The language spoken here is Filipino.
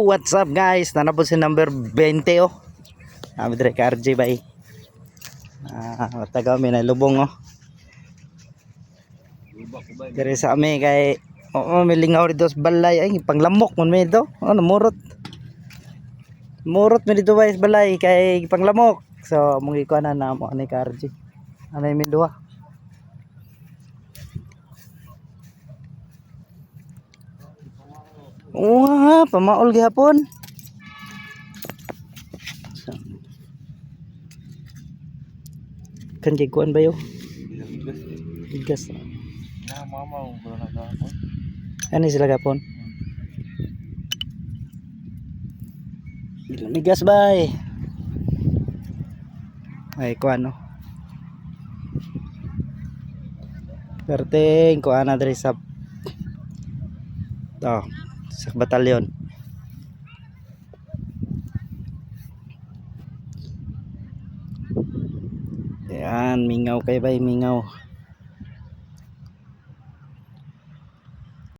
what's up guys? Nanapos si number 20 oh. Kami dire ka RJ bay. Ah, mataga mi na lubong oh. Dire sa ami kay Oo, may lingaw dito sa balay ay panglamok man mi dito. Oh, namurot. Murot mi dito bay sa balay kay panglamok. So, mong ikuan na na mo ani ka RJ. Anay mi duha. Oo nga, pamaol gihapon. Kanjay kuan ba yo? Bigas. Na mama ko na ka. Ano sila gapon? Bigas bay. Ay kuan no. Perting kuan na diri sa Oh, sa batalyon. Yan, mingaw kay bay, mingaw.